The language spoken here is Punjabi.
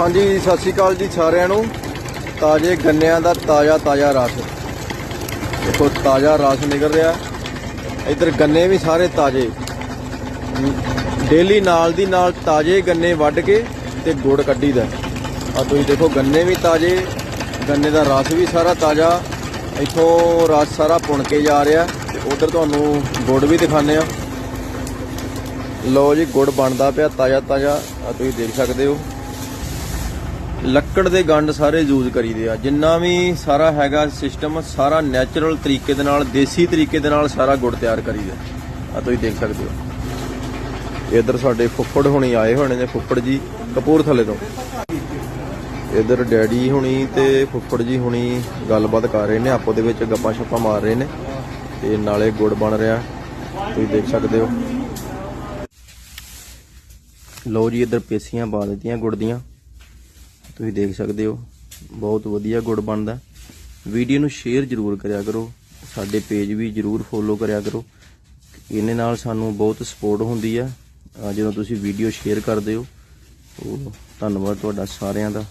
ਹਾਂਜੀ, ਸਤਿ ਸ਼੍ਰੀ ਅਕਾਲ ਜੀ ਸਾਰਿਆਂ ਨੂੰ। ਤਾਜ਼ੇ ਗੰਨਿਆਂ ਦਾ ਤਾਜ਼ਾ ਤਾਜ਼ਾ ਰਸ। ਦੇਖੋ, ਤਾਜ਼ਾ ਰਸ ਨਿਕਲ ਰਿਹਾ। ਇੱਧਰ ਗੰਨੇ ਵੀ ਸਾਰੇ ਤਾਜ਼ੇ। ਡੇਲੀ ਨਾਲ ਦੀ ਨਾਲ ਤਾਜ਼ੇ ਗੰਨੇ ਵੱਢ ਕੇ ਤੇ ਗੁੜ ਕੱਢੀਦਾ। ਆ ਤੁਸੀਂ ਦੇਖੋ, ਗੰਨੇ ਵੀ ਤਾਜ਼ੇ, ਗੰਨੇ ਦਾ ਰਸ ਵੀ ਸਾਰਾ ਤਾਜ਼ਾ। ਇੱਥੋਂ ਰਸ ਸਾਰਾ ਪੁਣ ਕੇ ਜਾ ਰਿਹਾ। ਤੇ ਉਧਰ ਤੁਹਾਨੂੰ ਗੁੜ ਵੀ ਦਿਖਾਣੇ ਆ ਲਓ ਜੀ, ਗੁੜ ਬਣਦਾ ਪਿਆ ਤਾਜ਼ਾ ਤਾਜ਼ਾ। ਆ ਤੁਸੀਂ ਦੇਖ ਸਕਦੇ ਹੋ। ਲੱਕੜ ਦੇ ਗੰਡ ਸਾਰੇ ਯੂਜ਼ ਕਰੀਦੇ ਆ। ਜਿੰਨਾ ਵੀ ਸਾਰਾ ਹੈਗਾ ਸਿਸਟਮ ਸਾਰਾ ਨੈਚੁਰਲ ਤਰੀਕੇ ਦੇ ਨਾਲ, ਦੇਸੀ ਤਰੀਕੇ ਦੇ ਨਾਲ ਸਾਰਾ ਗੁੜ ਤਿਆਰ ਕਰੀਦਾ ਆ। ਤੁਸੀਂ ਦੇਖ ਸਕਦੇ ਹੋ। ਇਧਰ ਸਾਡੇ ਫੁੱਫੜ ਹੁਣੀ ਆਏ ਹੋਣੇ ਨੇ, ਫੁੱਫੜ ਜੀ, ਕਪੂਰਥਲੇ ਤੋਂ। ਇਧਰ ਡੈਡੀ ਹੁਣੀ ਤੇ ਫੁੱਫੜ ਜੀ ਹੁਣੀ ਗੱਲਬਾਤ ਕਰ ਰਹੇ ਨੇ ਆਪੋ ਦੇ ਵਿੱਚ ਗੱਪਾਂ ਛੱਪਾਂ ਮਾਰ ਰਹੇ ਨੇ, ਤੇ ਨਾਲੇ ਗੁੜ ਬਣ ਰਿਹਾ। ਤੁਸੀਂ ਦੇਖ ਸਕਦੇ ਹੋ। ਲਓ ਜੀ, ਇਧਰ ਪੇਸੀਆਂ ਪਾ ਦਿੱਤੀਆਂ ਗੁੜ ਦੀਆਂ। ਤੁਸੀਂ ਦੇਖ ਸਕਦੇ ਹੋ। ਬਹੁਤ ਵਧੀਆ ਗੁੜ ਬਣਦਾ। ਵੀਡੀਓ ਨੂੰ ਸ਼ੇਅਰ ਜ਼ਰੂਰ ਕਰਿਆ ਕਰੋ। ਸਾਡੇ ਪੇਜ ਵੀ ਜ਼ਰੂਰ ਫੋਲੋ ਕਰਿਆ ਕਰੋ। ਇਹਨੇ ਨਾਲ ਸਾਨੂੰ ਬਹੁਤ ਸਪੋਰਟ ਹੁੰਦੀ ਆ। ਜਦੋਂ ਤੁਸੀਂ ਵੀਡੀਓ ਸ਼ੇਅਰ ਕਰਦੇ ਹੋ ਧੰਨਵਾਦ ਤੁਹਾਡਾ ਸਾਰਿਆਂ ਦਾ।